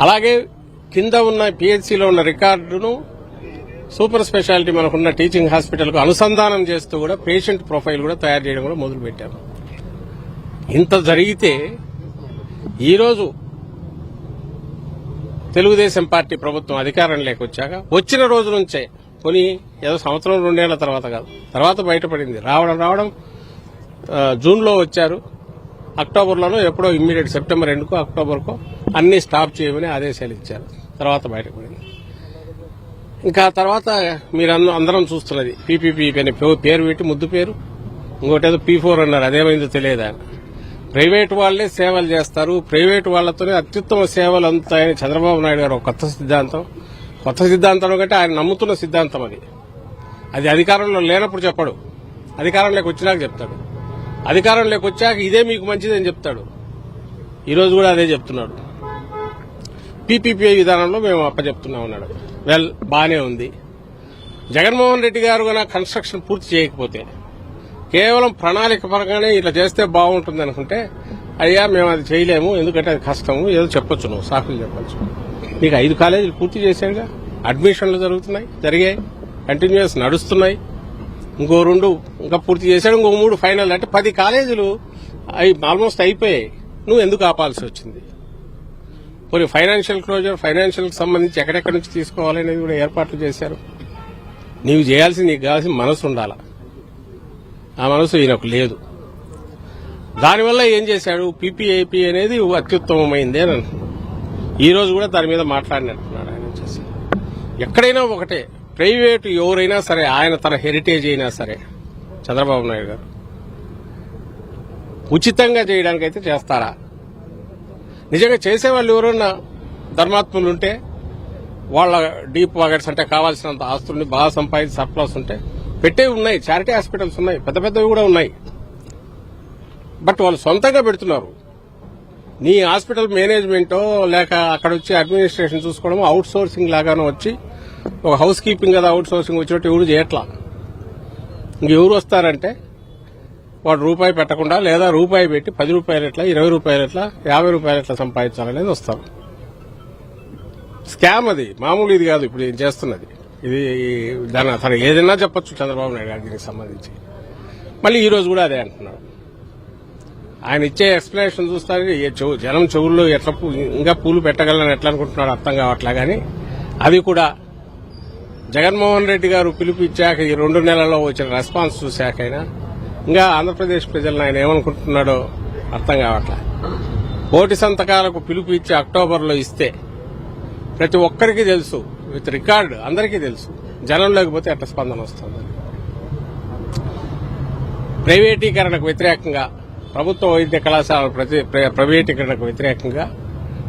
అలాగే కింద ఉన్న పిహెచ్సిలో ఉన్న రికార్డును సూపర్ స్పెషాలిటీ మనకున్న టీచింగ్ హాస్పిటల్కు అనుసంధానం చేస్తూ కూడా పేషెంట్ ప్రొఫైల్ కూడా తయారు చేయడం కూడా మొదలుపెట్టాము ఇంత జరిగితే ఈరోజు తెలుగుదేశం పార్టీ ప్రభుత్వం అధికారం వచ్చాక వచ్చిన రోజు నుంచే కొని ఏదో సంవత్సరం రెండేళ్ళ తర్వాత కాదు తర్వాత బయటపడింది. రావడం రావడం జూన్లో వచ్చారు. అక్టోబర్లోనో ఎప్పుడో ఇమ్మీడియట్ సెప్టెంబర్ రెండుకో అక్టోబర్కో అన్ని స్టాప్ చేయమని ఆదేశాలు ఇచ్చారు. తర్వాత బయటపడింది ఇంకా తర్వాత మీరు అందరం చూస్తున్నది. పీపీపీ అని పేరు పెట్టి ముద్దు పేరు. ఇంకోటేదో పీ ఫోర్ అన్నారు. అదేమైందో తెలియదు? ఆయన ప్రైవేట్ వాళ్ళే సేవలు చేస్తారు. ప్రైవేట్ వాళ్ళతోనే అత్యుత్తమ సేవలు అందుతాయని చంద్రబాబు నాయుడు గారు ఒక కొత్త సిద్ధాంతం. కొత్త సిద్ధాంతం కంటే ఆయన నమ్ముతున్న సిద్ధాంతం అది. అది అధికారంలో లేనప్పుడు చెప్పడు. అధికారంలోకి వచ్చినాక చెప్తాడు. అధికారంలోకి వచ్చాక ఇదే మీకు మంచిదని చెప్తాడు. ఈరోజు కూడా అదే చెప్తున్నాడు. పీపీపీఐ విధానంలో మేము అప్పచెప్తున్నాం అన్నాడు. వెల్ బానే ఉంది. జగన్మోహన్ రెడ్డి గారు కనుక కన్స్ట్రక్షన్ పూర్తి చేయకపోతే కేవలం ప్రణాళిక పరంగానే ఇట్లా చేస్తే బాగుంటుంది అనుకుంటే అయ్యా మేము అది చేయలేము ఎందుకంటే అది కష్టము ఏదో చెప్పొచ్చు నువ్వు సాకులు చెప్పచ్చు. నీకు ఐదు కాలేజీలు పూర్తి చేశాడుగా అడ్మిషన్లు జరుగుతున్నాయి జరిగాయి కంటిన్యూస్ నడుస్తున్నాయి. ఇంకో రెండు ఇంకా పూర్తి చేశాడు ఇంకో మూడు ఫైనల్ అంటే పది కాలేజీలు అవి ఆల్మోస్ట్ అయిపోయాయి. నువ్వు ఎందుకు ఆపాల్సి వచ్చింది? పోనీ ఫైనాన్షియల్ క్లోజర్ ఫైనాన్షియల్ సంబంధించి ఎక్కడెక్కడి నుంచి తీసుకోవాలనేది కూడా ఏర్పాట్లు చేశారు. నీవు చేయాల్సింది నీకు కావాల్సిన మనసు ఉండాల? ఆ మనసు ఈయనకు లేదు. దానివల్ల ఏం చేశాడు? పీపీఐపీ అనేది అత్యుత్తమమైంది అని ఈ రోజు కూడా దాని మీద మాట్లాడినట్టున్నాడు ఆయన వచ్చేసి. ఎక్కడైనా ఒకటే ప్రైవేటు ఎవరైనా సరే ఆయన తన హెరిటేజ్ అయినా సరే చంద్రబాబు నాయుడు గారు ఉచితంగా చేయడానికైతే చేస్తారా? నిజంగా చేసేవాళ్ళు ఎవరన్నా ధర్మాత్ములు ఉంటే వాళ్ళ డీప్ పాకెట్స్ అంటే కావాల్సినంత ఆస్తుల్ని బాగా సంపాదించి సర్ప్లస్ ఉంటే పెట్టేవి ఉన్నాయి. చారిటీ హాస్పిటల్స్ ఉన్నాయి. పెద్ద పెద్దవి కూడా ఉన్నాయి. బట్ వాళ్ళు సొంతంగా పెడుతున్నారు. నీ హాస్పిటల్ మేనేజ్మెంటో లేక అక్కడ వచ్చి అడ్మినిస్ట్రేషన్ చూసుకోవడమో అవుట్ సోర్సింగ్ లాగానో వచ్చి ఒక హౌస్ కీపింగ్ కదా అవుట్ సోర్సింగ్ వచ్చినట్టు ఎవరు చేయట్లా? ఇంకెవరు వస్తారంటే వాడు రూపాయి పెట్టకుండా లేదా రూపాయి పెట్టి పది రూపాయలు ఎట్లా ఇరవై రూపాయలు ఎట్లా యాభై రూపాయలు ఎట్లా సంపాదించాలనేది వస్తారు స్కామ్ అది. మామూలు ఇది కాదు ఇప్పుడు ఏం చేస్తున్నది. ఇది దాని అతను ఏదైనా చెప్పొచ్చు చంద్రబాబు నాయుడు గారు దీనికి సంబంధించి. మళ్ళీ ఈరోజు కూడా అదే అంటున్నాడు ఆయన ఇచ్చే ఎక్స్ప్లెనేషన్ చూస్తారని చెవు జనం చెవుల్లో ఎట్లా ఇంకా పూలు పెట్టగలని ఎట్లా అనుకుంటున్నాడు అర్థం కావట్లే కానీ అది కూడా జగన్మోహన్ రెడ్డి గారు పిలుపు ఇచ్చాక ఈ రెండు నెలల్లో వచ్చిన రెస్పాన్స్ చూశాకైనా ఇంకా ఆంధ్రప్రదేశ్ ప్రజలను ఆయన ఏమనుకుంటున్నాడో అర్థం కావట్లే. కోటి సంతకాలకు పిలుపు ఇచ్చి అక్టోబర్లో ఇస్తే ప్రతి ఒక్కరికి తెలుసు విత్ రికార్డు అందరికీ తెలుసు జనం లేకపోతే ఎట్లా స్పందన వస్తుంది. ప్రైవేటీకరణకు వ్యతిరేకంగా ప్రభుత్వ వైద్య కళాశాల ప్రతి- ప్రైవేటీకరణకు వ్యతిరేకంగా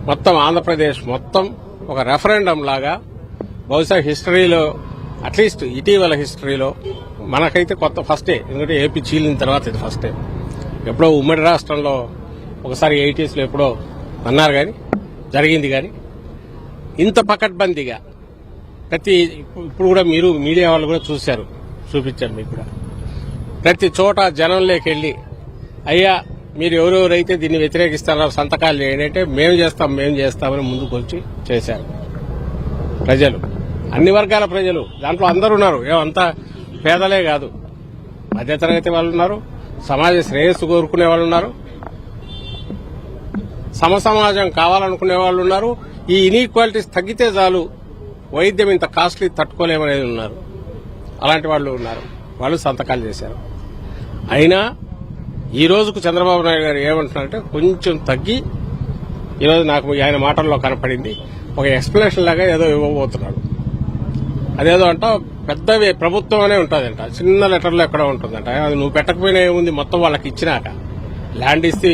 మొత్తం ఆంధ్రప్రదేశ్ మొత్తం ఒక రెఫరెండం లాగా బహుశా హిస్టరీలో అట్లీస్ట్ ఇటీవల హిస్టరీలో మనకైతే కొత్త ఫస్టే ఎందుకంటే ఏపీ చీలిన తర్వాత ఇది ఫస్టే ఎప్పుడో ఉమ్మడి రాష్ట్రంలో ఒకసారి ఎయిటీస్లో ఎప్పుడో అన్నారు కానీ జరిగింది కానీ ఇంత పకడ్బందీగా ప్రతి ఇప్పుడు కూడా మీరు మీడియా వాళ్ళు కూడా చూశారు చూపించారు మీకు కూడా. ప్రతి చోట జనంలోకి వెళ్ళి అయ్యా మీరు ఎవరెవరైతే దీన్ని వ్యతిరేకిస్తారో సంతకాలు చేయండి. మేము చేస్తాం మేము చేస్తామని ముందుకు వచ్చి చేశారు. ప్రజలు అన్ని వర్గాల ప్రజలు దాంట్లో అందరు ఉన్నారు. ఏమంతా పేదలే కాదు. మధ్యతరగతి వాళ్ళు ఉన్నారు సమాజ శ్రేయస్సు కోరుకునే వాళ్ళు ఉన్నారు సమసమాజం కావాలనుకునే వాళ్ళు ఉన్నారు ఈ ఇన్ఈక్వాలిటీస్ తగ్గితే చాలు వైద్యం ఇంత కాస్ట్లీ తట్టుకోలేమనేది ఉన్నారు. అలాంటి వాళ్ళు ఉన్నారు. వాళ్ళు సంతకాలు చేశారు. అయినా ఈ రోజుకు చంద్రబాబు నాయుడు గారు ఏమంటున్నారంటే కొంచెం తగ్గి ఈరోజు నాకు ఆయన మాటల్లో కనపడింది. ఒక ఎక్స్ప్లెనేషన్ లాగా ఏదో ఇవ్వబోతున్నాడు. అదేదో అంట పెద్దవి ప్రభుత్వం అనే ఉంటుందంట. చిన్న లెటర్లో ఎక్కడ ఉంటుందంట. అది నువ్వు పెట్టకపోయినా ఏముంది? మొత్తం వాళ్ళకి ఇచ్చినాక. ల్యాండ్ ఇస్తే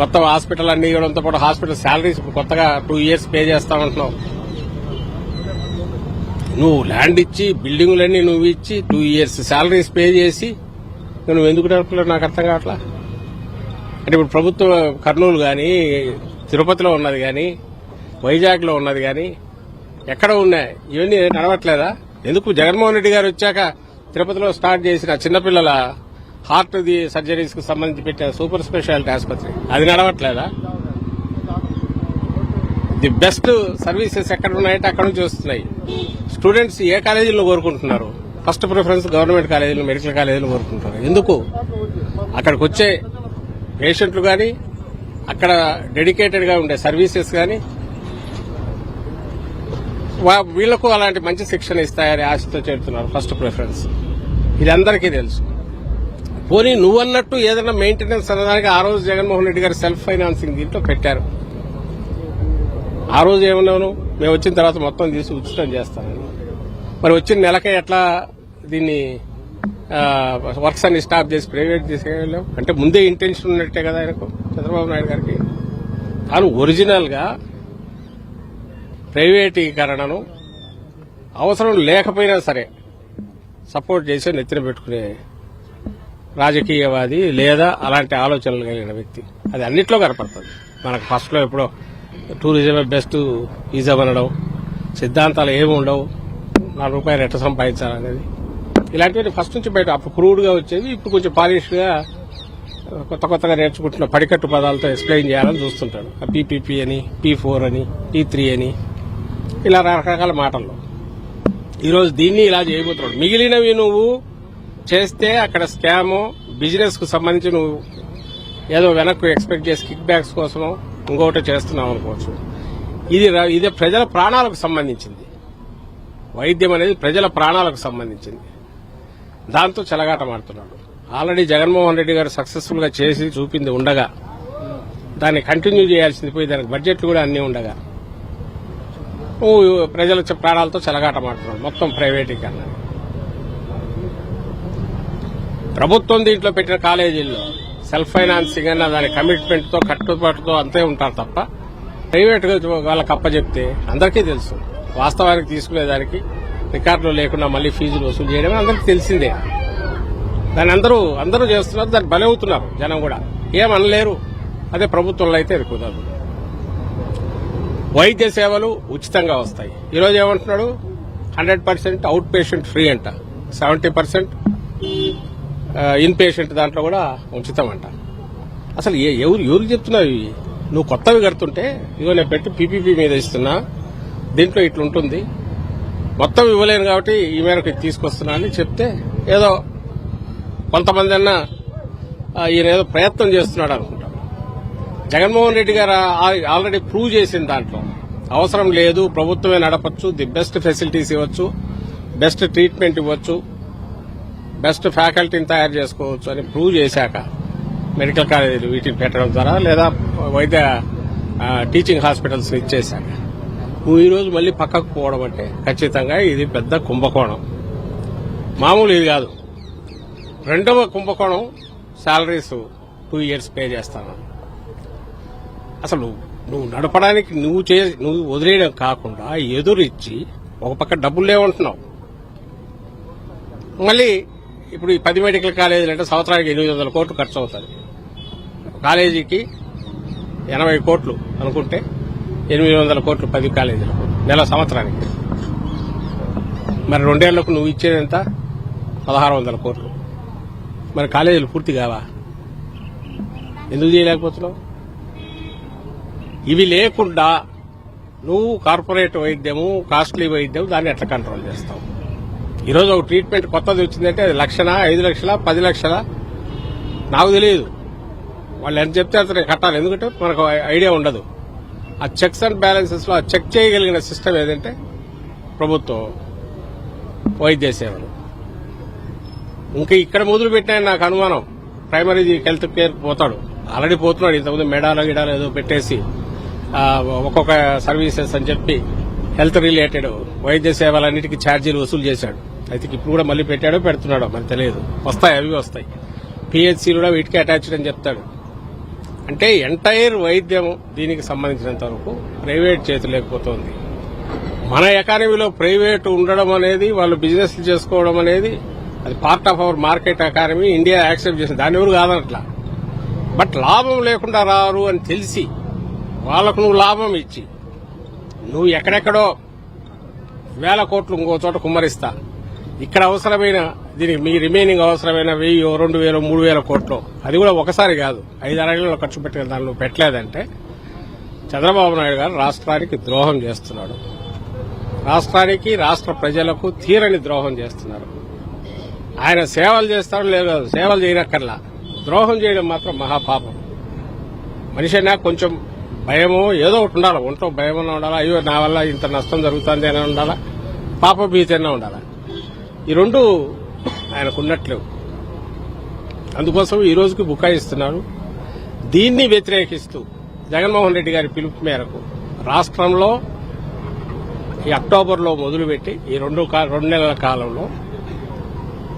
మొత్తం హాస్పిటల్ అన్ని ఇవ్వడంతో పాటు హాస్పిటల్ శాలరీస్ కొత్తగా టూ ఇయర్స్ పే చేస్తామంటున్నావు. నువ్వు ల్యాండ్ ఇచ్చి బిల్డింగులన్నీ నువ్వు ఇచ్చి టూ ఇయర్స్ శాలరీస్ పే చేసి నువ్వు ఎందుకు నడపలేవు నాకు అర్థం కావట్లా? అంటే ఇప్పుడు ప్రభుత్వ కర్నూలు కానీ తిరుపతిలో ఉన్నది కానీ వైజాగ్లో ఉన్నది కానీ ఎక్కడ ఉన్నాయి? ఇవన్నీ నడవట్లేదా? ఎందుకు జగన్మోహన్ రెడ్డి గారు వచ్చాక తిరుపతిలో స్టార్ట్ చేసిన చిన్నపిల్లల హార్ట్ ది సర్జరీస్కు సంబంధించి పెట్టిన సూపర్ స్పెషాలిటీ ఆసుపత్రి? అది నడవట్లేదా? ది బెస్ట్ సర్వీసెస్ ఎక్కడ ఉన్నాయంటే అక్కడ నుంచి వస్తున్నాయి. స్టూడెంట్స్ ఏ కాలేజీలో కోరుకుంటున్నారు? ఫస్ట్ ప్రిఫరెన్స్ గవర్నమెంట్ కాలేజీలు మెడికల్ కాలేజీలు కోరుకుంటున్నారు. ఎందుకు? అక్కడికి వచ్చే పేషెంట్లు కానీ అక్కడ డెడికేటెడ్గా ఉండే సర్వీసెస్ కానీ వీళ్ళకు అలాంటి మంచి శిక్షణ ఇస్తాయని ఆశతో చేరుతున్నారు ఫస్ట్ ప్రిఫరెన్స్ ఇది అందరికీ తెలుసు. పోనీ నువ్వన్నట్టు ఏదైనా మెయింటెనెన్స్ అనేదానికి ఆ రోజు జగన్మోహన్ రెడ్డి గారు సెల్ఫ్ ఫైనాన్సింగ్ దీంట్లో పెట్టారు. ఆ రోజు ఏమన్నాను? మేము వచ్చిన తర్వాత మొత్తం తీసి ఉచితం చేస్తానని మరి వచ్చిన నెలకే ఎట్లా దీన్ని వర్క్స్ అన్ని స్టాప్ చేసి ప్రైవేట్ తీసుకెళ్ళాం? అంటే ముందే ఇంటెన్షన్ ఉన్నట్టే కదా ఆయనకు చంద్రబాబు నాయుడు గారికి. తాను ఒరిజినల్గా ప్రైవేటీకరణను అవసరం లేకపోయినా సరే సపోర్ట్ చేసి నెత్తిన పెట్టుకునే రాజకీయవాది లేదా అలాంటి ఆలోచనలు కలిగిన వ్యక్తి. అది అన్నిట్లో కనపడుతుంది. మనకు ఫస్ట్లో ఎప్పుడో టూరిజమే బెస్ట్ ఈజం అనడం సిద్ధాంతాలు ఏమి ఉండవు నాలుగు రూపాయలు ఎట్ట సంపాదించాలనేది. ఇలాంటివి ఫస్ట్ నుంచి బయట అప్పుడు క్రూడ్గా వచ్చేది ఇప్పుడు కొంచెం పాలిష్గా కొత్త కొత్తగా నేర్చుకుంటున్న పడికట్టు పదాలతో ఎక్స్ప్లెయిన్ చేయాలని చూస్తుంటాడు. పీపీపీ అని పీ ఫోర్ అని పీ త్రీ అని ఇలా రకరకాల మాటల్లో ఈరోజు దీన్ని ఇలా చేయబోతున్నాడు. మిగిలినవి నువ్వు చేస్తే అక్కడ స్కామ్ బిజినెస్కు సంబంధించి నువ్వు ఏదో వెనక్కు ఎక్స్పెక్ట్ చేసి కిక్ బ్యాక్స్ కోసమో ఇంకొకటి చేస్తున్నావు అనుకోవచ్చు. ఇది ఇది ప్రజల ప్రాణాలకు సంబంధించింది. వైద్యం అనేది ప్రజల ప్రాణాలకు సంబంధించింది. దాంతో చెలగాటమాడుతున్నాడు ఆల్రెడీ జగన్మోహన్ రెడ్డి గారు సక్సెస్ఫుల్గా చేసి చూపింది ఉండగా దాన్ని కంటిన్యూ చేయాల్సింది పోయి దానికి బడ్జెట్లు కూడా అన్ని ఉండగా ప్రజల చ- ప్రాణాలతో చెలగాటమాడుతున్నాడు మొత్తం ప్రైవేటీకరణ. ప్రభుత్వం దీంట్లో పెట్టిన కాలేజీల్లో సెల్ఫ్ ఫైనాన్సింగ్ అన్న దాని కమిట్మెంట్తో కట్టుబాటుతో అంతే ఉంటారు తప్ప ప్రైవేట్గా వాళ్ళకి అప్పచెప్తే అందరికీ తెలుసు. వాస్తవానికి తీసుకునేదానికి రికార్డులు లేకుండా మళ్ళీ ఫీజులు వసూలు చేయడం అందరికీ తెలిసిందే. దాన్ని అందరూ అందరూ చేస్తున్నారు దాన్ని బలవుతున్నారు జనం కూడా. ఏమనలేరు అదే ప్రభుత్వంలో అయితే కుదరదు వైద్య సేవలు ఉచితంగా వస్తాయి. ఈరోజు ఏమంటున్నాడు? Hundred percent outpatient free అంట. సెవెంటీ పర్సెంట్ ఇన్ పేషెంట్ దాంట్లో కూడా ఉచితం అంట అసలు ఏ- ఎవరు ఎవరికి చెప్తున్నావు ఇవి? నువ్వు కొత్తవి కడుతుంటే ఇగో నేను పెట్టి పీపీపీ మీద ఇస్తున్నా దీంట్లో ఇట్లుంటుంది మొత్తం ఇవ్వలేను కాబట్టి ఈ మేరకు తీసుకొస్తున్నా అని చెప్తే ఏదో కొంతమంది అన్నా ఈయన ఏదో ప్రయత్నం చేస్తున్నాడు అనుకుంటా. జగన్మోహన్ రెడ్డి గారు ఆల్రెడీ ప్రూవ్ చేసిన దాంట్లో. అవసరం లేదు ప్రభుత్వమే నడపచ్చు ది బెస్ట్ ఫెసిలిటీస్ ఇవ్వచ్చు బెస్ట్ ట్రీట్మెంట్ ఇవ్వచ్చు బెస్ట్ ఫ్యాకల్టీని తయారు చేసుకోవచ్చు అని ప్రూవ్ చేశాక మెడికల్ కాలేజీలు వీటిని పెట్టడం ద్వారా లేదా వైద్య టీచింగ్ హాస్పిటల్స్ ఇచ్చేశాక. నువ్వు ఈరోజు మళ్ళీ పక్కకు పోవడం అంటే ఖచ్చితంగా ఇది పెద్ద కుంభకోణం. మామూలు ఇది కాదు. రెండవ కుంభకోణం శాలరీస్ టూ ఇయర్స్ పే చేస్తాను. అసలు నువ్వు- నడపడానికి నువ్వు చే నువ్వు వదిలేయడం కాకుండా ఎదురిచ్చి ఒక పక్క డబ్బులు లేవంటున్నావు. మళ్ళీ ఇప్పుడు ఈ పది మెడికల్ కాలేజీలు అంటే సంవత్సరానికి ఎనిమిది వందల కోట్లు ఖర్చు అవుతుంది. కాలేజీకి ఎనభై కోట్లు అనుకుంటే ఎనిమిది వందల కోట్లు పది కాలేజీలకు నెల సంవత్సరానికి. మరి రెండేళ్ళకు నువ్వు ఇచ్చేది ఎంత పదహారు వందల కోట్లు. మరి కాలేజీలు పూర్తి కావా? ఎందుకు చేయలేకపోతున్నావు? ఇవి లేకుండా నువ్వు కార్పొరేట్ వైద్యము కాస్ట్లీ వైద్యం దాన్ని ఎట్లా కంట్రోల్ చేస్తావు? ఈరోజు ఒక ట్రీట్మెంట్ కొత్తది వచ్చిందంటే అది లక్షల ఐదు లక్షల పది లక్షల? నాకు తెలియదు. వాళ్ళు ఎంత చెప్తే అంత నేను కట్టాలి. ఎందుకంటే మనకు ఐడియా ఉండదు. ఆ చెక్స్ అండ్ బ్యాలెన్సెస్లో ఆ చెక్ చేయగలిగిన సిస్టమ్ ఏదంటే ప్రభుత్వం వైద్య సేవలు. ఇంకా ఇక్కడ మొదలు పెట్టిన నాకు అనుమానం. ప్రైమరీ హెల్త్ కేర్ పోతాడు. ఆల్రెడీ పోతున్నాడు. ఇంతకుముందు మెడాలో గిడాలో ఏదో పెట్టేసి ఒక్కొక్క సర్వీసెస్ అని చెప్పి హెల్త్ రిలేటెడ్ వైద్య సేవలన్నిటికీ ఛార్జీలు వసూలు చేశాడు. అయితే ఇప్పుడు కూడా మళ్ళీ పెట్టాడో పెడుతున్నాడో మరి తెలియదు. వస్తాయి అవి వస్తాయి. పిహెచ్సి కూడా వీటికి అటాచ్డ్ అని చెప్తాడు. అంటే ఎంటైర్ వైద్యం దీనికి సంబంధించినంత వరకు ప్రైవేట్ చేతి లేకపోతుంది. మన ఎకానమీలో ప్రైవేట్ ఉండడం అనేది వాళ్ళు బిజినెస్లు చేసుకోవడం అనేది అది part of our market economy India accept చేసింది. దాని ఎవరు కాదనట్లా? బట్ లాభం లేకుండా రారు అని తెలిసి వాళ్ళకు నువ్వు లాభం ఇచ్చి నువ్వు ఎక్కడెక్కడో వేల కోట్లు ఇంకో చోట కుమ్మరిస్తా. ఇక్కడ అవసరమైన దీనికి మీ రిమైనింగ్ అవసరమైన వెయ్యి రెండు వేలు మూడు వేల కోట్లు. అది కూడా ఒకసారి కాదు. ఐదు అరగలలో ఖర్చు పెట్టిన దానిలో పెట్టలేదంటే చంద్రబాబు నాయుడు గారు రాష్ట్రానికి ద్రోహం చేస్తున్నాడు. రాష్ట్రానికి రాష్ట్ర ప్రజలకు తీరని ద్రోహం చేస్తున్నారు. ఆయన సేవలు చేస్తాడు లేదు సేవలు చేయనక్కర్లా. ద్రోహం చేయడం మాత్రం మహాపాపం. మనిషి అయినా కొంచెం భయము ఏదో ఒకటి ఉండాలి. ఒంట్లో భయం ఉండాలా? అయ్యో నా వల్ల ఇంత నష్టం జరుగుతుంది అని ఉండాలా? పాప భీతి ఉండాలా? ఈ రెండు ఆయనకు అందుకోసం ఈ రోజుకి బుకాయిస్తున్నారు దీన్ని వ్యతిరేకిస్తూ జగన్మోహన్ రెడ్డి గారి పిలుపు మేరకు రాష్ట్రంలో ఈ అక్టోబర్లో మొదలుపెట్టి ఈ రెండు రెండు నెలల కాలంలో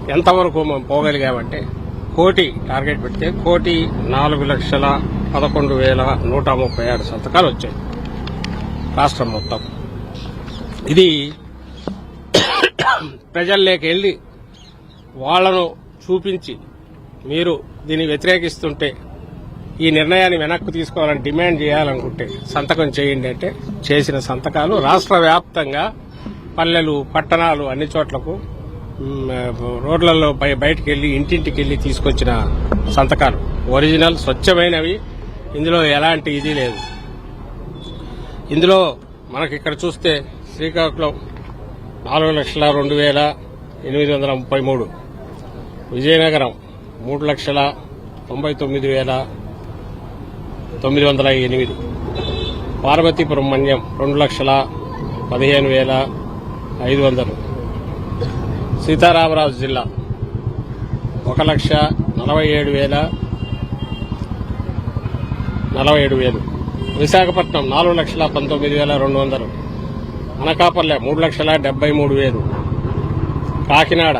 ఎంతవరకు మనం పోగలిగామంటే కోటి టార్గెట్ పెడితే కోటి నాలుగు లక్షల పదకొండు వేల నూట ముప్పై ఆరు సంతకాలు వచ్చాయి. రాష్ట్రం మొత్తం. ఇది ప్రజల్లోకి వెళ్ళి వాళ్ళను చూపించి మీరు దీన్ని వ్యతిరేకిస్తుంటే ఈ నిర్ణయాన్ని వెనక్కు తీసుకోవాలని డిమాండ్ చేయాలనుకుంటే సంతకం చేయండి అంటే చేసిన సంతకాలు రాష్ట్ర వ్యాప్తంగా పల్లెలు పట్టణాలు అన్ని చోట్లకు రోడ్లలో బయ- బయటికి ఇంటింటికి వెళ్ళి తీసుకొచ్చిన సంతకాలు. ఒరిజినల్ స్వచ్ఛమైనవి ఇందులో ఎలాంటి ఇది లేదు. ఇందులో మనకి ఇక్కడ చూస్తే శ్రీకాకుళం నాలుగు లక్షల రెండు వేల ఎనిమిది వందల ముప్పై మూడు. విజయనగరం మూడు లక్షల తొంభై తొమ్మిది వేల తొమ్మిది వందల ఎనిమిది. పార్వతీపురం మన్యం రెండు లక్షల పదిహేను వేల ఐదు వందలు. సీతారామరాజు జిల్లా ఒక లక్ష నలభై ఏడు వేల నలభై ఏడు వేలు. విశాఖపట్నం నాలుగు లక్షల పంతొమ్మిది వేల రెండు వందలు. అనకాపల్లె మూడు లక్షల డెబ్బై మూడు వేలు. కాకినాడ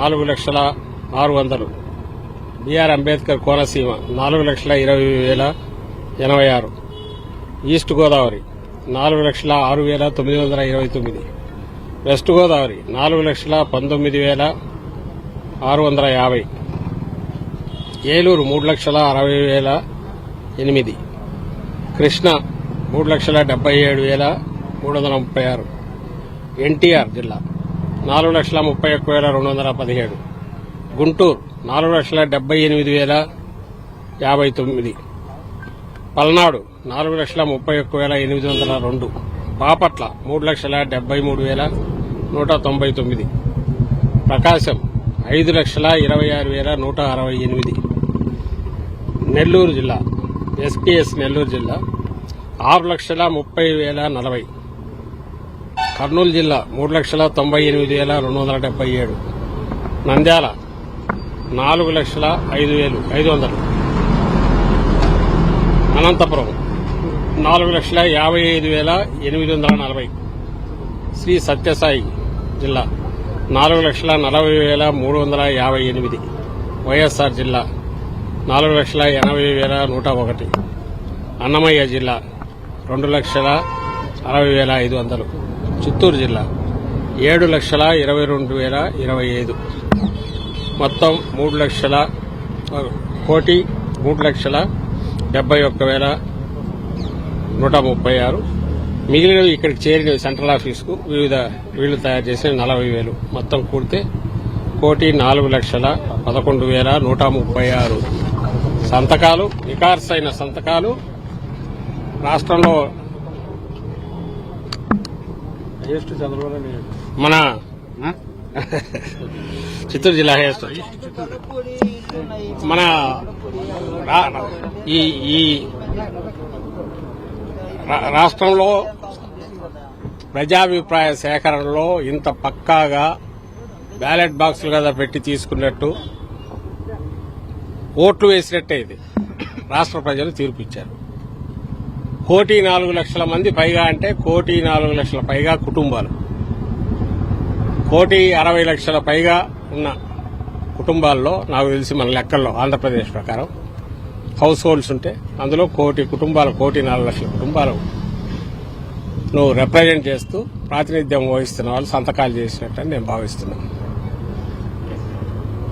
నాలుగు లక్షల ఆరు వందలు. బిఆర్ అంబేద్కర్ కోనసీమ నాలుగు లక్షల ఇరవై వేల ఎనభై ఆరు. ఈస్ట్ గోదావరి నాలుగు లక్షల ఆరు వేల తొమ్మిది వందల ఇరవై తొమ్మిది. వెస్ట్ గోదావరి నాలుగు లక్షల పంతొమ్మిది వేల ఆరు వందల యాభై. ఏలూరు మూడు లక్షల అరవై వేల ఎనిమిది. కృష్ణ మూడు లక్షల డెబ్బై ఏడు వేల మూడు వందల ముప్పై ఆరు. ఎన్టీఆర్ జిల్లా నాలుగు లక్షల ముప్పై ఒక్క వేల రెండు వందల పదిహేడు. గుంటూరు నాలుగు లక్షల డెబ్బై ఎనిమిది వేల యాభై తొమ్మిది. పల్నాడు నాలుగు లక్షల ముప్పై ఒక్క వేల ఎనిమిది వందల రెండు. బాపట్ల మూడు లక్షల డెబ్బై మూడు వేల నూట తొంభై తొమ్మిది. ప్రకాశం ఐదు లక్షల ఇరవై ఆరు వేల నూట అరవై ఎనిమిది. నెల్లూరు జిల్లా ఎస్పీఎస్ నెల్లూరు జిల్లా. ఆరు లక్షల ముప్పై వేల నలభై. కర్నూలు జిల్లా మూడు లక్షల తొంభై ఎనిమిది వేల రెండు వందల డెబ్బై ఏడు. నంద్యాల నాలుగు లక్షల ఐదు వేలు ఐదు వందలు. అనంతపురం నాలుగు లక్షల యాభై ఐదు వేల ఎనిమిది వందల నలభై. శ్రీ సత్యసాయి జిల్లా నాలుగు లక్షల నలభై వేల మూడు వందల యాభై ఎనిమిది. వైఎస్ఆర్ జిల్లా నాలుగు లక్షల ఎనభై వేల నూట ఒకటి. అన్నమయ్య జిల్లా రెండు లక్షల అరవై వేల ఐదు వందలు. చిత్తూరు జిల్లా ఏడు లక్షల ఇరవై రెండు వేల ఇరవై ఐదు. మొత్తం మూడు లక్షల కోటి మూడు లక్షల డెబ్బై ఒక్క వేల నూట ముప్పై ఆరు. మిగిలినవి ఇక్కడికి చేరినవి సెంట్రల్ ఆఫీస్కు వివిధ వీళ్ళు తయారు చేసిన నలభై వేలు. మొత్తం కూడితే కోటి నాలుగు లక్షల పదకొండు వేల నూట ముప్పై ఆరు. సంతకాలు నికార్సైన సంతకాలు. రాష్ట్రంలో మన చిత్తూరు జిల్లా హైయెస్ట్. మన రా- ఈ ఈ రాష్ట్రంలో ప్రజాభిప్రాయ సేకరణలో ఇంత పక్కాగా బ్యాలెట్ బాక్సులు కదా పెట్టి తీసుకున్నట్టు ఓట్లు వేసినట్టే ఇది. రాష్ట్ర ప్రజలు తీర్పు ఇచ్చారు. కోటి నాలుగు లక్షల మంది పైగా అంటే కోటి నాలుగు లక్షల పైగా కుటుంబాలు. కోటి అరవై లక్షల పైగా ఉన్న కుటుంబాల్లో నాకు తెలిసి మన లెక్కల్లో ఆంధ్రప్రదేశ్ ప్రకారం హౌస్ హోల్డ్స్ ఉంటే అందులో కోటి కుటుంబాలు కోటి నాలుగు లక్షల కుటుంబాలు నువ్వు రిప్రజెంట్ చేస్తూ ప్రాతినిధ్యం వహిస్తున్న వాళ్ళు సంతకాలు చేసినట్టు నేను భావిస్తున్నాను.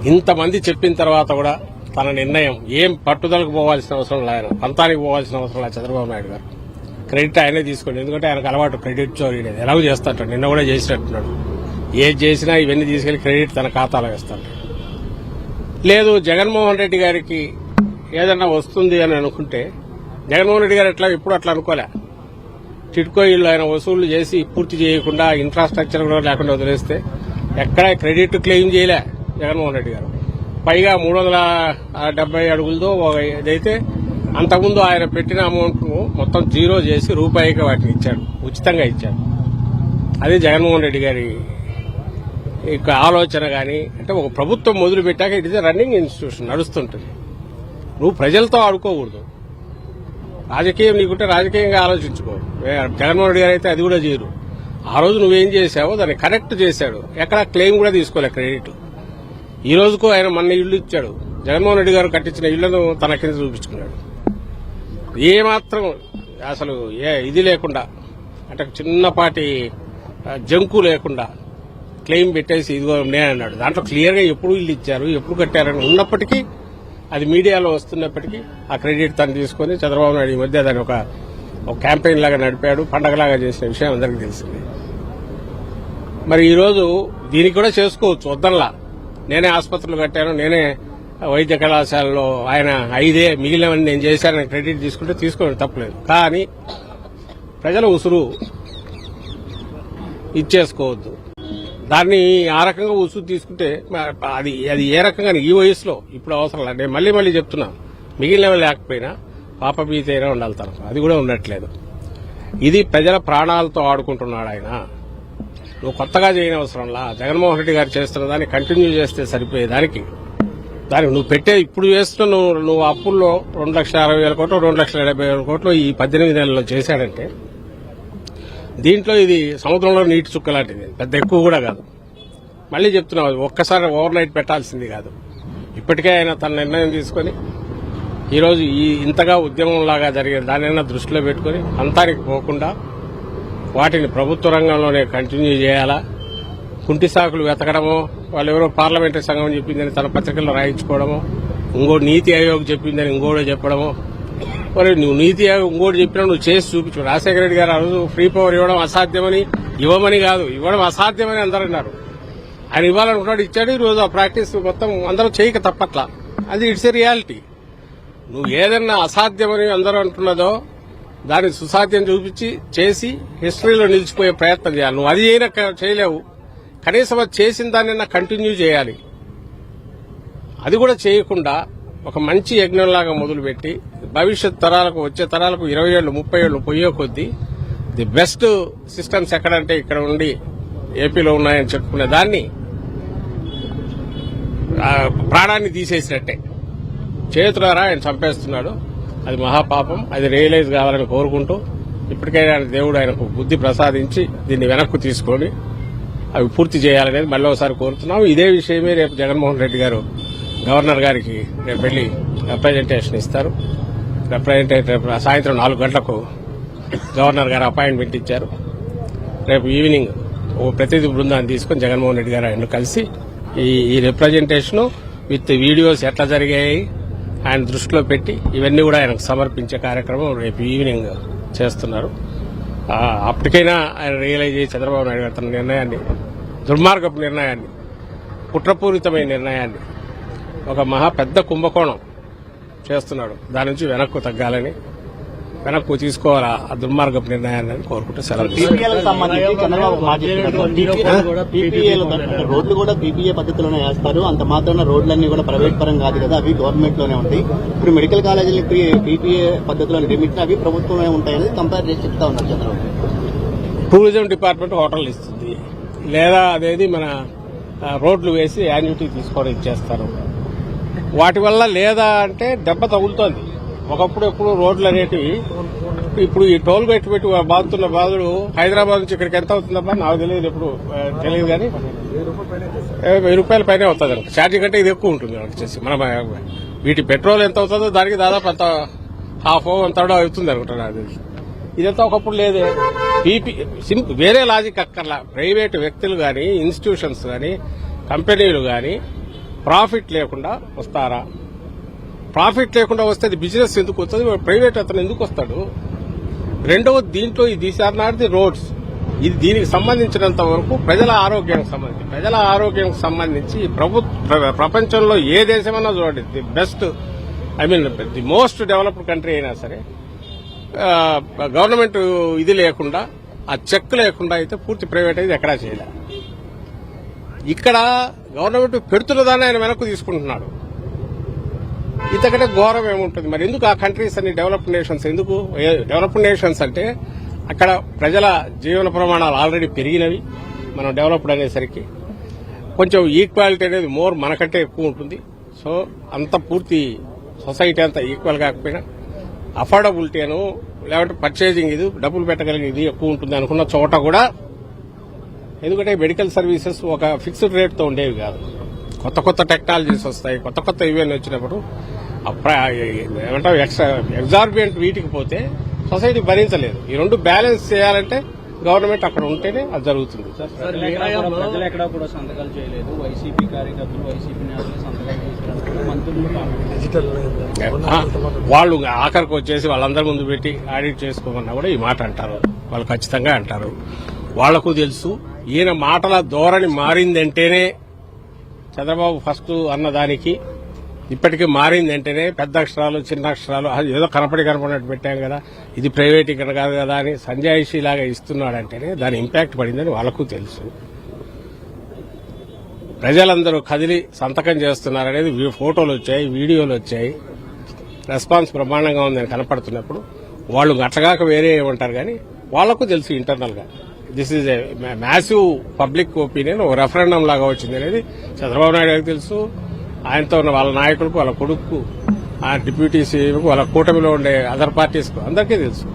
ఇంతమంది చెప్పిన తర్వాత కూడా తన నిర్ణయం ఏం పట్టుదలకు పోవాల్సిన అవసరం లేదు పంతానికి పోవాల్సిన అవసరం లేదు చంద్రబాబు నాయుడు గారు. క్రెడిట్ ఆయనే తీసుకోండి. ఎందుకంటే ఆయనకు అలవాటు క్రెడిట్ చోరీ అనేది. ఎలాగో చేస్తాడు. నిన్న కూడా చేసినట్టున్నాడు. ఏది చేసినా ఇవన్నీ తీసుకెళ్ళి క్రెడిట్ తన ఖాతాలో వేస్తాడు. లేదు జగన్మోహన్ రెడ్డి గారికి ఏదన్నా వస్తుంది అని అనుకుంటే జగన్మోహన్ రెడ్డి గారు ఎట్లా ఇప్పుడు అట్లా అనుకోలే. టిట్కో ఇల్లు ఆయన వసూళ్ళు చేసి పూర్తి చేయకుండా ఇన్ఫ్రాస్ట్రక్చర్ కూడా లేకుండా వదిలేస్తే ఎక్కడ క్రెడిట్ క్లెయిమ్ చేయలే జగన్మోహన్ రెడ్డి గారు. పైగా మూడు వందల డెబ్బై అడుగులతో ఒక ఇదైతే అంతకుముందు ఆయన పెట్టిన అమౌంట్ను మొత్తం జీరో చేసి రూపాయికి వాటిని ఇచ్చాడు. ఉచితంగా ఇచ్చాడు. అదే జగన్మోహన్ రెడ్డి గారి యొక్క ఆలోచన కానీ అంటే ఒక ప్రభుత్వం మొదలు పెట్టాక ఇట్ ఇస్ రన్నింగ్ ఇన్స్టిట్యూషన్ నడుస్తుంటుంది. నువ్వు ప్రజలతో ఆడుకోకూడదు. రాజకీయం నీకుంటే రాజకీయంగా ఆలోచించుకో. జగన్మోహన్ రెడ్డి గారు అయితే అది కూడా చేయరు. ఆ రోజు నువ్వేం చేశావో దాన్ని కరెక్ట్ చేశాడు. ఎక్కడ క్లెయిమ్ కూడా తీసుకోలే క్రెడిట్. ఈ రోజుకు ఆయన మన ఇల్లు ఇచ్చాడు. జగన్మోహన్ రెడ్డి గారు కట్టించిన ఇళ్ళను తన కింద చూపించుకున్నాడు. ఏమాత్రం అసలు ఏ ఇది లేకుండా అంటే చిన్నపాటి జంకు లేకుండా క్లెయిమ్ పెట్టేసి ఇదిగో నేను అన్నాడు. దాంట్లో క్లియర్గా ఎప్పుడు ఇల్లు ఇచ్చారు ఎప్పుడు కట్టారని ఉన్నప్పటికీ అది మీడియాలో వస్తున్నప్పటికీ ఆ క్రెడిట్ తను తీసుకొని చంద్రబాబు నాయుడు ఈ మధ్య దాన్ని ఒక క్యాంపెయిన్ లాగా నడిపాడు పండగలాగా చేసిన విషయం అందరికీ తెలిసింది. మరి ఈరోజు దీనికి కూడా చేసుకోవచ్చు వద్దనలా నేనే ఆసుపత్రులు కట్టాను నేనే వైద్య కళాశాలలో ఆయన ఐదే మిగిలినవన్నీ నేను చేశానని క్రెడిట్ తీసుకుంటే తీసుకోవడం తప్పలేదు. కానీ ప్రజల ఉసురు ఇచ్చేసుకోవద్దు. దాన్ని ఆ రకంగా ఉసురు తీసుకుంటే అది అది ఏ రకంగా ఈ వయసులో ఇప్పుడు అవసరం లేదు. నేను మళ్ళీ మళ్ళీ చెప్తున్నా మిగిలినవి లేకపోయినా పాప బీతైనా ఉండాలి తనకు. అది కూడా ఉండట్లేదు. ఇది ప్రజల ప్రాణాలతో ఆడుకుంటున్నాడు ఆయన. నువ్వు కొత్తగా చేయని అవసరంలా? జగన్మోహన్ రెడ్డి గారు చేస్తున్న దాన్ని కంటిన్యూ చేస్తే సరిపోయే దానికి. దానికి నువ్వు పెట్టే ఇప్పుడు చేస్తున్న నువ్వు నువ్వు అప్పుల్లో రెండు లక్షల అరవై వేల కోట్లు రెండు లక్షల డెబ్బై వేల కోట్లు ఈ పద్దెనిమిది నెలల్లో చేశాడంటే దీంట్లో ఇది సముద్రంలో నీటి చుక్క లాంటిది. పెద్ద ఎక్కువ కూడా కాదు. మళ్ళీ చెప్తున్నావు ఒక్కసారి ఓవర్ నైట్ పెట్టాల్సింది కాదు. ఇప్పటికే ఆయన తన నిర్ణయం తీసుకొని ఈరోజు ఈ ఇంతగా ఉద్యమంలాగా జరిగే దానైనా దృష్టిలో పెట్టుకుని అంతానికి పోకుండా వాటిని ప్రభుత్వ రంగంలోనే కంటిన్యూ చేయాలా? కుంటి సాకులు వెతకడమో వాళ్ళు ఎవరో పార్లమెంటరీ సంఘం చెప్పిందని తన పత్రికల్లో రాయించుకోవడమో ఇంకో నీతి ఆయోగ్ చెప్పిందని ఇంకోటో చెప్పడమో మరి నువ్వు నీతి ఆయోగ్ ఇంకోటి చెప్పినా నువ్వు చేసి చూపించు. రాజశేఖర రెడ్డి గారు ఆ రోజు ఫ్రీ పవర్ ఇవ్వడం అసాధ్యమని ఇవ్వమని కాదు ఇవ్వడం అసాధ్యమని అందరూ అన్నారు. ఆయన ఇవ్వాలనుకున్నాడు ఇచ్చాడు ఈ రోజు ఆ ప్రాక్టీస్ మొత్తం అందరూ చేయక తప్పట్లా. అది ఇట్స్ ఎ రియాలిటీ నువ్వు ఏదన్నా అసాధ్యమని అందరూ అంటున్నదో దాన్ని సుసాధ్యం చూపించి చేసి హిస్టరీలో నిలిచిపోయే ప్రయత్నం చేయాలి. నువ్వు అది అయినా చేయలేవు. కనీసం అది చేసిన దాన్ని కంటిన్యూ చేయాలి. అది కూడా చేయకుండా ఒక మంచి యజ్ఞంలాగా మొదలుపెట్టి భవిష్యత్ తరాలకు వచ్చే తరాలకు ఇరవై ఏళ్ళు ముప్పై ఏళ్ళు పోయే కొద్దీ ది బెస్ట్ సిస్టమ్స్ ఎక్కడంటే ఇక్కడ ఉండి ఏపీలో ఉన్నాయని చెప్పుకునే దాన్ని ప్రాణాన్ని తీసేసినట్టే. చేతులారా ఆయన చంపేస్తున్నాడు. అది మహాపాపం. అది రియలైజ్ కావాలని కోరుకుంటూ ఇప్పటికైనా దేవుడు ఆయనకు బుద్ధి ప్రసాదించి దీన్ని వెనక్కు తీసుకొని అవి పూర్తి చేయాలనేది మళ్ళీ ఒకసారి కోరుతున్నాం ఇదే విషయమే రేపు జగన్మోహన్ రెడ్డి గారు గవర్నర్ గారికి రేపు వెళ్ళి రిప్రజెంటేషన్ ఇస్తారు. రిప్రజెంటేషన్ సాయంత్రం నాలుగు గంటలకు గవర్నర్ గారు అపాయింట్మెంట్ ఇచ్చారు. రేపు ఈవినింగ్ ఓ ప్రతినిధి బృందాన్ని తీసుకుని జగన్మోహన్ రెడ్డి గారు ఆయన కలిసి ఈ ఈ రిప్రజెంటేషన్ విత్ వీడియోస్ ఎట్లా జరిగాయి ఆయన దృష్టిలో పెట్టి ఇవన్నీ కూడా ఆయనకు సమర్పించే కార్యక్రమం రేపు ఈవినింగ్ చేస్తున్నారు. అప్పటికైనా ఆయన రియలైజ్ అయ్యి చంద్రబాబు నాయుడు గారు తన నిర్ణయాన్ని దుర్మార్గపు నిర్ణయాన్ని కుట్రపూరితమైన నిర్ణయాన్ని ఒక మహా పెద్ద కుంభకోణం చేస్తున్నాడు. దాని నుంచి వెనక్కు తగ్గాలని వెనక్కు తీసుకోవాలా? ఆ దుర్మార్గపు నిర్ణయాన్ని అని కోరుకుంటూ సెలవు రోడ్లు కూడా పీపీఏ పద్ధతిలోనే వేస్తారు. అంత మాత్రాన రోడ్లన్నీ కూడా ప్రైవేట్ పరం కాదు కదా అవి గవర్నమెంట్లోనే ఉంటాయి. ఇప్పుడు మెడికల్ కాలేజీలు పీపీఏ పద్ధతిలో నిర్మించిన అవి ప్రభుత్వమే ఉంటాయని కంపేర్ చేసి చెప్తా ఉన్నారు చంద్రబాబు. టూరిజం డిపార్ట్మెంట్ హోటల్ ఇస్తుంది. లేదా అదేది మన రోడ్లు వేసి యాన్యుటీ తీసుకొని ఇచ్చేస్తారు. వాటి వల్ల లేదా అంటే దెబ్బ తగులుతోంది. ఒకప్పుడు ఎప్పుడు రోడ్లు అనేటివి. ఇప్పుడు ఈ టోల్ గేట్ పెట్టి బాగుతున్న బాధలు హైదరాబాద్ నుంచి ఇక్కడికి ఎంత అవుతుందమ్మా? నాకు తెలియదు ఎప్పుడు తెలియదు కానీ వెయ్యి రూపాయల పైన అవుతుంది అనుకో ఛార్జింగ్ కంటే ఇది ఎక్కువ ఉంటుంది వచ్చేసి మన వీటి పెట్రోల్ ఎంత అవుతుందో దానికి దాదాపు అంత హాఫ్ అంత అవుతుంది అనుకుంటా నాకు తెలిసి. ఇదంతా ఒకప్పుడు లేదే. పీపీ వేరే లాజిక్ అక్కర్లా. ప్రైవేట్ వ్యక్తులు కానీ ఇన్స్టిట్యూషన్స్ కానీ కంపెనీలు కానీ ప్రాఫిట్ లేకుండా వస్తారా? ప్రాఫిట్ లేకుండా వస్తే అది బిజినెస్ ఎందుకు వస్తుంది? ప్రైవేట్ అతను ఎందుకు వస్తాడు? రెండవ దీంట్లో ఈ these are not the roads. ఇది దీనికి సంబంధించినంత వరకు ప్రజల ఆరోగ్యానికి సంబంధించి ప్రజల ఆరోగ్యానికి సంబంధించి ప్రభుత్వ ప్రపంచంలో ఏ దేశమైనా చూడండి the best I mean the most developed country అయినా సరే గవర్నమెంట్ ఇది లేకుండా ఆ చెక్ లేకుండా అయితే పూర్తి ప్రైవేట్ అయితే ఎక్కడా చేయలే. ఇక్కడ గవర్నమెంట్ పెడుతున్నదాన్ని ఆయన వెనక్కు తీసుకుంటున్నాడు. ఇంతకంటే ఘోరం ఏముంటుంది? మరి ఎందుకు ఆ కంట్రీస్ అన్ని డెవలప్డ్ నేషన్స్ ఎందుకు? డెవలప్డ్ నేషన్స్ అంటే అక్కడ ప్రజల జీవన ప్రమాణాలు ఆల్రెడీ పెరిగినవి మనం డెవలప్డ్ అనేసరికి. కొంచెం ఈక్వాలిటీ అనేది మోర్ మనకంటే ఎక్కువ ఉంటుంది. సో అంత పూర్తి సొసైటీ అంతా ఈక్వల్ కాకపోయినా అఫోర్డబిలిటీ అను లేకపోతే పర్చేజింగ్ ఇది డబ్బులు పెట్టగలిగే ఇది ఎక్కువ ఉంటుంది అనుకున్న చోట కూడా ఎందుకంటే మెడికల్ సర్వీసెస్ ఒక ఫిక్స్డ్ రేట్తో ఉండేవి కాదు. కొత్త కొత్త టెక్నాలజీస్ వస్తాయి కొత్త కొత్త ఈవెంట్ వచ్చినప్పుడు ఎక్స్ట్రా ఎగ్జార్బియంట్ వీటికి పోతే సొసైటీ భరించలేదు. ఈ రెండు బ్యాలెన్స్ చేయాలంటే గవర్నమెంట్ అక్కడ ఉంటేనే అది జరుగుతుంది. ప్రజలు ఎక్కడా కూడా- ప్రజలు ఎక్కడా కూడా సంతకాలు చేయలేదు. వైసీపీ కార్యకర్తలు వైసీపీ నేతలు సంతకాలు చేసినప్పుడు మంత్రులు కామెంట్ ఆ, వాళ్ళు ఆఖరికి వచ్చేసి వాళ్ళందరి ముందు పెట్టి ఆడిట్ చేసుకోమన్నా కూడా ఈ మాట అంటారు. వాళ్ళు ఖచ్చితంగా అంటారు. వాళ్ళకు తెలుసు ఈయన మాటల ధోరణి మారిందంటేనే చంద్రబాబు ఫస్ట్ అన్నదానికి ఇప్పటికీ మారిందంటేనే పెద్ద అక్షరాలు చిన్న అక్షరాలు అది ఏదో కనపడి కనపడినట్టు పెట్టాం కదా. ఇది ప్రైవేటీకరణ కాదు కదా అని సంజాయిషి లాగా ఇస్తున్నాడంటేనే దాని ఇంపాక్ట్ పడిందని వాళ్ళకు తెలుసు. ప్రజలందరూ కదిలి సంతకం చేస్తున్నారనేది ఫోటోలు వచ్చాయి వీడియోలు వచ్చాయి. రెస్పాన్స్ బ్రహ్మాండంగా ఉందని కనపడుతున్నప్పుడు వాళ్ళు అట్లగాక వేరే ఏమంటారు కానీ వాళ్ళకు తెలుసు ఇంటర్నల్గా this is massive public opinion ఒక రెఫరెండం లాగా వచ్చింది అనేది చంద్రబాబు నాయుడు గారికి తెలుసు. ఆయనతో ఉన్న వాళ్ళ నాయకులకు వాళ్ళ కొడుకు ఆ డిప్యూటీ సీఎంకు వాళ్ళ కూటమిలో ఉండే అదర్ పార్టీస్ అందరికీ తెలుసు.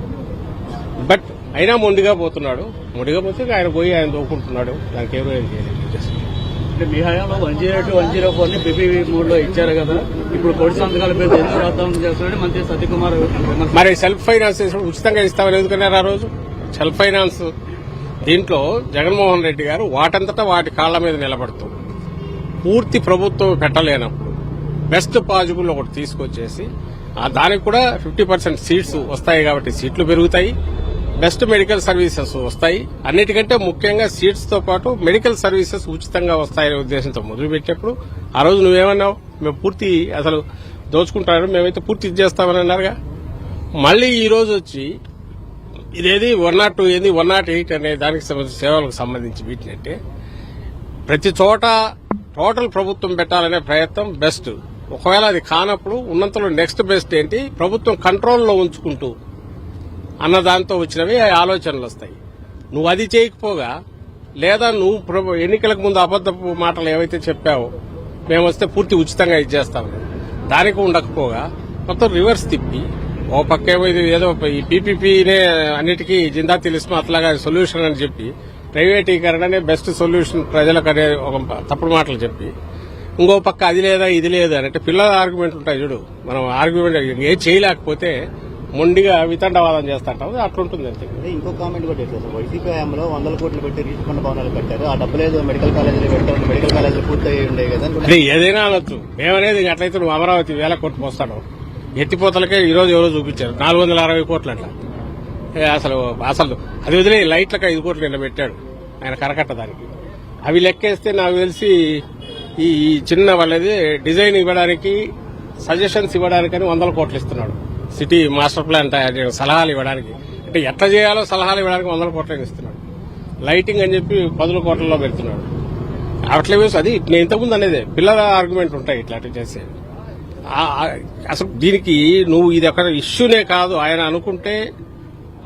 బట్ అయినా మొండిగా పోతున్నాడు. మొండిగా పోతే ఆయన పోయి ఆయన దోకుంటున్నాడు దానికి ఎవరు ఏం చేయలేదు మీ హయాంలో one zero two one zero ఫోర్ని బీపీవీ మూడ్లో ఇచ్చారు కదా. ఇప్పుడు కోటి సంతకాల పేరు ఎందుకు రాద్దాం చేస్తున్నాడు మంత్రి సత్యకుమార్ మరి సెల్ఫ్ ఫైనాన్స్ ఉచితంగా ఇస్తామని ఎందుకన్నారు ఆ రోజు? సెల్ఫ్ ఫైనాన్స్ దీంట్లో జగన్మోహన్ రెడ్డి గారు వాటంతటా వాటి కాళ్ళ మీద నిలబడుతూ పూర్తి ప్రభుత్వం పెట్టలేనప్పుడు బెస్ట్ పాజిబుల్ ఒకటి తీసుకొచ్చేసి దానికి కూడా ఫిఫ్టీ పర్సెంట్ సీట్స్ వస్తాయి కాబట్టి సీట్లు పెరుగుతాయి బెస్ట్ మెడికల్ సర్వీసెస్ వస్తాయి. అన్నిటికంటే ముఖ్యంగా సీట్స్తో పాటు మెడికల్ సర్వీసెస్ ఉచితంగా వస్తాయనే ఉద్దేశంతో మొదలుపెట్టినప్పుడు ఆ రోజు నువ్వేమన్నావు? మేము పూర్తి అసలు దోచుకుంటారు మేమైతే పూర్తి చేస్తామని అన్నారుగా. మళ్ళీ ఈ రోజు వచ్చి ఇదేది వన్ నాట్ టూ ఏంది? వన్ నాట్ ఎయిట్ అనే దానికి సంబంధించిన సేవలకు సంబంధించి వీటినంటే ప్రతి చోట టోటల్ ప్రభుత్వం పెట్టాలనే ప్రయత్నం బెస్ట్. ఒకవేళ అది కానప్పుడు ఉన్నంతలో నెక్స్ట్ బెస్ట్ ఏంటి? ప్రభుత్వం కంట్రోల్లో ఉంచుకుంటూ అన్న దాంతో వచ్చినవి ఆలోచనలు వస్తాయి. నువ్వు అది చేయకపోగా లేదా నువ్వు ప్రభు- ఎన్నికలకు ముందు అబద్ధపు మాటలు ఏవైతే చెప్పావో మేము వస్తే పూర్తి ఉచితంగా ఇచ్చేస్తాము దానికి ఉండకపోగా మొత్తం రివర్స్ తిప్పి ఓ పక్కేమో ఇది ఏదో ఈ పీపీపీనే అన్నిటికీ జిందా తెలిసిన అట్లాగా సొల్యూషన్ అని చెప్పి ప్రైవేటీకరణనే బెస్ట్ సొల్యూషన్ ప్రజలకు అనే ఒక తప్పుడు మాటలు చెప్పి ఇంకో పక్క అది లేదా ఇది లేదా అని అంటే పిల్లల ఆర్గ్యుమెంట్ ఉంటాయి చూడు. మనం ఆర్గ్యుమెంట్ ఏం చేయలేకపోతే మొండిగా వితండవాదం చేస్తాంటాం అట్లుంటుంది అంతే. ఇంకో కామెంట్ కూడా చేశారు. సార్ వైసీపీ హయాంలో వందల కోట్లు పెట్టి రీచుకున్న భవనాలు కట్టారు. ఆ డబ్బులు ఏదో మెడికల్ కాలేజీలు పెట్టారు మెడికల్ కాలేజీలు పూర్తయి ఉండే కదా ఏదైనా అనొచ్చు. మేమనేది అట్లయితే నువ్వు అమరావతి వేల కోట్లు పోస్తాడు ఎత్తిపోతలకే ఈ రోజు ఎవరో చూపించారు. నాలుగు వందల అరవై కోట్లు అట్లా ఏ అసలు అసలు అది వదిలే లైట్లకు ఐదు కోట్లు నిన్న పెట్టాడు ఆయన కరకట్ట దానికి. అవి లెక్కేస్తే నాకు తెలిసి ఈ చిన్న వాళ్ళది డిజైన్ ఇవ్వడానికి సజెషన్స్ ఇవ్వడానికని వందల కోట్లు ఇస్తున్నాడు. సిటీ మాస్టర్ ప్లాన్ సలహాలు ఇవ్వడానికి. అంటే ఎట్లా చేయాలో సలహాలు ఇవ్వడానికి వందల కోట్లు ఇస్తున్నాడు. లైటింగ్ అని చెప్పి పదుల కోట్లలో పెడుతున్నాడు. అట్లే వేసి అది నేను ఇంతకుముందు అనేది పిల్లల ఆర్గ్యుమెంట్ ఉంటాయి ఇట్లాంటివి చేసే చేసేది. అసలు దీనికి నువ్వు ఇది ఒక ఇష్యూనే కాదు. ఆయన అనుకుంటే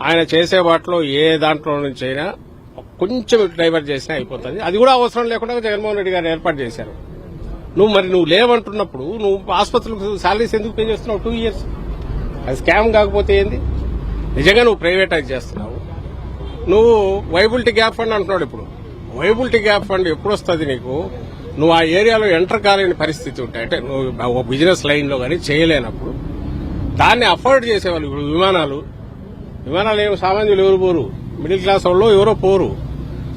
ఆయన చేసే వాటిలో ఏ దాంట్లో నుంచి అయినా కొంచెం డైవర్ట్ చేసినా అయిపోతుంది. అది కూడా అవసరం లేకుండా జగన్మోహన్ రెడ్డి గారు ఏర్పాటు చేశారు. నువ్వు మరి నువ్వు లేవంటున్నప్పుడు నువ్వు ఆసుపత్రులకు శాలరీస్ ఎందుకు పే చేస్తున్నావు? టూ ఇయర్స్ అది స్కామ్ కాకపోతే ఏంది? నిజంగా నువ్వు ప్రైవేటైజ్ చేస్తున్నావు. నువ్వు వైబిలిటీ గ్యాప్ ఫండ్ అంటున్నాడు ఇప్పుడు. వైబిలిటీ గ్యాప్ ఫండ్ ఎప్పుడు వస్తుంది నీకు? నువ్వు ఆ ఏరియాలో ఎంటర్ కాలేని పరిస్థితి ఉంటాయి అంటే నువ్వు ఒక బిజినెస్ లైన్లో కానీ చేయలేనప్పుడు దాన్ని అఫోర్డ్ చేసేవాళ్ళు ఇప్పుడు విమానాలు. విమానాలు ఏమి సామాన్యులు ఎవరు పోరు. మిడిల్ క్లాస్ వాళ్ళు ఎవరో పోరు.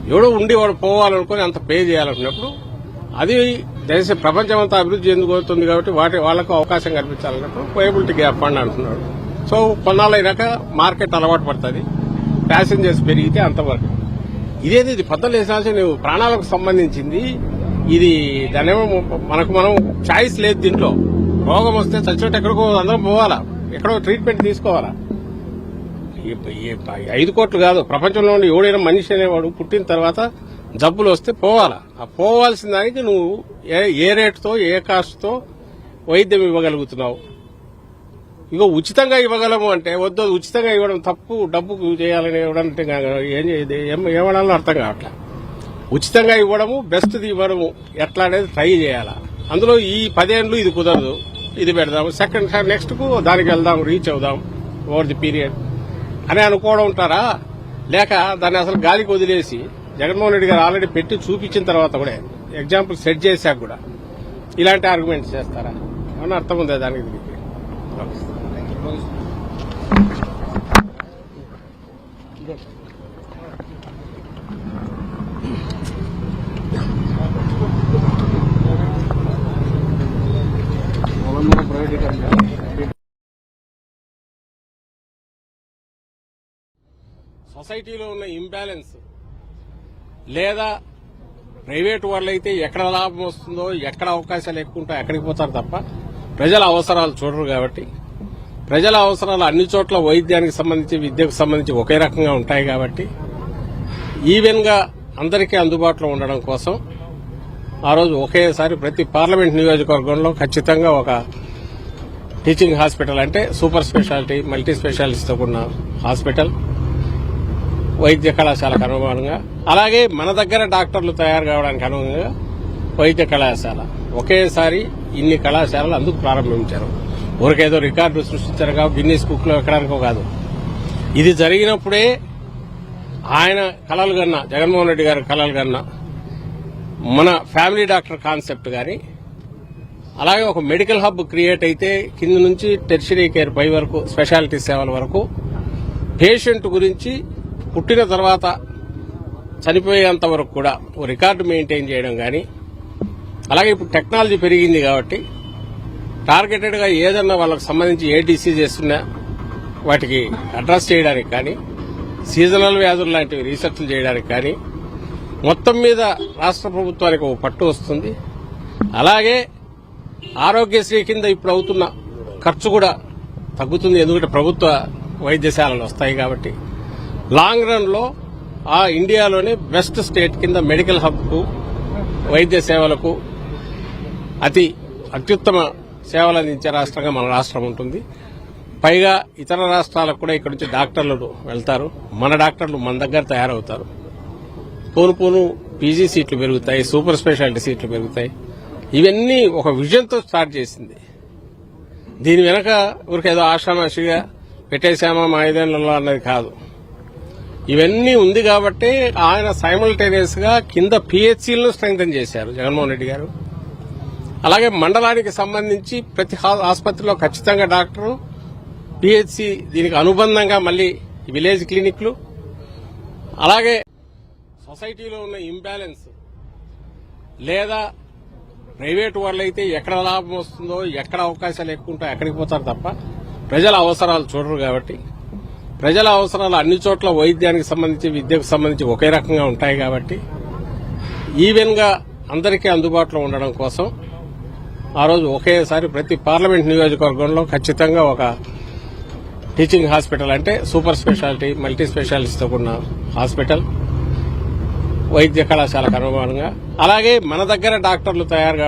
ఎవడో ఉండి వాడు పోవాలనుకుని అంత పే చేయాలనుకున్నప్పుడు అది దేశ ప్రపంచం అంతా అభివృద్ధి చెందుకోతుంది కాబట్టి వాటి వాళ్ళకు అవకాశం కల్పించాలన్నప్పుడు పేబిలిటీ గ్యాప్ ఫండ్ అంటున్నాడు. సో కొన్నాళ్ళైనాక మార్కెట్ అలవాటు పడుతుంది. ప్యాసింజర్స్ పెరిగితే అంతవరకు. ఇదేది? ఇది పద్దలు వేసాల్సి నువ్వు ప్రాణాలకు సంబంధించింది. ఇది దానేమో మనకు మనం చాయిస్ లేదు దీంట్లో. రోగం వస్తే చచ్చినట్టు ఎక్కడికో అందరం పోవాలా? ఎక్కడో ట్రీట్మెంట్ తీసుకోవాలా? ఐదు కోట్లు కాదు ప్రపంచంలో ఉండి ఎవడైనా మనిషి అనేవాడు పుట్టిన తర్వాత జబ్బులు వస్తే పోవాలా? ఆ పోవాల్సిన దానికి నువ్వు ఏ ఏ రేటుతో ఏ కాస్ట్తో వైద్యం ఇవ్వగలుగుతున్నావు? ఇగో ఉచితంగా ఇవ్వగలము అంటే వద్దు ఉచితంగా ఇవ్వడం తప్పు డబ్బు చేయాలని ఇవ్వడం అంటే ఏం చేయదు ఏం అర్థం కావట్లే? ఉచితంగా ఇవ్వడము బెస్ట్ది ఇవ్వడము ఎట్లా అనేది ట్రై చేయాలా? అందులో ఈ పదేండ్లు ఇది కుదరదు ఇది పెడదాము. సెకండ్ నెక్స్ట్కు దానికి వెళ్దాం రీచ్ అవుదాం ఓవర్ ది పీరియడ్ అని అనుకోవడం ఉంటారా? లేక దాన్ని అసలు గాలికి వదిలేసి జగన్మోహన్ రెడ్డి గారు ఆల్రెడీ పెట్టి చూపించిన తర్వాత కూడా ఎగ్జాంపుల్ సెట్ చేశాక కూడా ఇలాంటి ఆర్గ్యుమెంట్స్ చేస్తారా? ఏమన్నా అర్థం ఉందా దానికి? దీనికి? సొసైటీలో ఉన్న ఇంబ్యాలెన్స్ లేదా ప్రైవేట్ వాళ్ళైతే ఎక్కడ లాభం వస్తుందో ఎక్కడ అవకాశాలు ఎక్కువ ఎక్కడికి పోతారు తప్ప ప్రజల అవసరాలు చూడరు కాబట్టి ప్రజల అవసరాలు అన్ని చోట్ల వైద్యానికి సంబంధించి విద్యకు సంబంధించి ఒకే రకంగా ఉంటాయి కాబట్టి ఈవెన్గా అందరికీ అందుబాటులో ఉండడం కోసం ఆ రోజు ఒకేసారి ప్రతి పార్లమెంట్ నియోజకవర్గంలో ఖచ్చితంగా ఒక టీచింగ్ హాస్పిటల్ అంటే సూపర్ స్పెషాలిటీ మల్టీ స్పెషాలిటీతో కూడిన హాస్పిటల్. వైద్య కళాశాలకు అనుగుణంగా అలాగే మన దగ్గర డాక్టర్లు తయారు కావడానికి అనుగుణంగా వైద్య కళాశాల. ఒకేసారి ఇన్ని కళాశాలలు అందుకు ప్రారంభించారు. ఊరికేదో రికార్డు సృష్టించారు కాదు గిన్నీస్ బుక్లో ఎక్కడానికో కాదు. ఇది జరిగినప్పుడే ఆయన కళలు కన్నా జగన్మోహన్ రెడ్డి గారి కళలు కన్నా మన ఫ్యామిలీ డాక్టర్ కాన్సెప్ట్ కానీ అలాగే ఒక మెడికల్ హబ్ క్రియేట్ అయితే కింద నుంచి టెర్షరీ కేర్ పై వరకు స్పెషాలిటీ సేవల వరకు పేషెంట్ గురించి పుట్టిన తర్వాత చనిపోయేంత వరకు కూడా రికార్డు మెయింటైన్ చేయడం కానీ అలాగే ఇప్పుడు టెక్నాలజీ పెరిగింది కాబట్టి టార్గెటెడ్గా ఏదన్నా వాళ్ళకి సంబంధించి ఏ డిసీజెస్ ఉన్నా వాటికి అడ్రస్ చేయడానికి కానీ సీజనల్ వ్యాధులు లాంటివి రీసెర్చ్లు చేయడానికి కానీ మొత్తం మీద రాష్ట్ర ప్రభుత్వానికి ఒక పట్టు వస్తుంది. అలాగే ఆరోగ్యశ్రీ కింద ఇప్పుడు అవుతున్న ఖర్చు కూడా తగ్గుతుంది. ఎందుకంటే ప్రభుత్వ వైద్యశాలలు వస్తాయి కాబట్టి లాంగ్ రన్లో ఆ ఇండియాలోనే బెస్ట్ స్టేట్ కింద మెడికల్ హబ్కు వైద్య సేవలకు అతి అత్యుత్తమ సేవలు అందించే రాష్ట్రంగా మన రాష్ట్రం ఉంటుంది. పైగా ఇతర రాష్ట్రాలకు కూడా ఇక్కడ నుంచి డాక్టర్లు వెళ్తారు. మన డాక్టర్లు మన దగ్గర తయారవుతారు. పోను పోను పీజీ సీట్లు పెరుగుతాయి సూపర్ స్పెషాలిటీ సీట్లు పెరుగుతాయి. ఇవన్నీ ఒక విజన్తో స్టార్ట్ చేసింది. దీని వెనక ఊరికేదో ఆషామాషిగా పెట్టేశామా మా ఐదేళ్ళలో అన్నది కాదు. ఇవన్నీ ఉంది కాబట్టి ఆయన సైమల్టేనియస్గా కింద పిహెచ్సిలను స్ట్రెంగ్తన్ చేశారు జగన్మోహన్ రెడ్డి గారు. అలాగే మండలానికి సంబంధించి ప్రతి హా- ఆసుపత్రిలో ఖచ్చితంగా డాక్టరు పిహెచ్సి దీనికి అనుబంధంగా మళ్ళీ విలేజ్ క్లినిక్లు. అలాగే సొసైటీలో ఉన్న ఇంబ్యాలెన్స్ లేదా ప్రైవేట్ వాళ్ళైతే ఎక్కడ లాభం వస్తుందో ఎక్కడ అవకాశాలు ఎక్కువ ఉంటాయో ఎక్కడికి పోతారు తప్ప ప్రజల అవసరాలు చూడరు కాబట్టి ప్రజల అవసరాలు అన్ని చోట్ల వైద్యానికి సంబంధించి విద్యకు సంబంధించి ఒకే రకంగా ఉంటాయి కాబట్టి ఈవెన్గా అందరికీ అందుబాటులో ఉండడం కోసం ఆ రోజు ఒకేసారి ప్రతి పార్లమెంట్ నియోజకవర్గంలో ఖచ్చితంగా ఒక టీచింగ్ హాస్పిటల్ అంటే సూపర్ స్పెషాలిటీ మల్టీ స్పెషాలిటీతో కూడిన హాస్పిటల్ వైద్య కళాశాలకు అనుగుణంగా. అలాగే మన దగ్గర డాక్టర్లు తయారు కావడం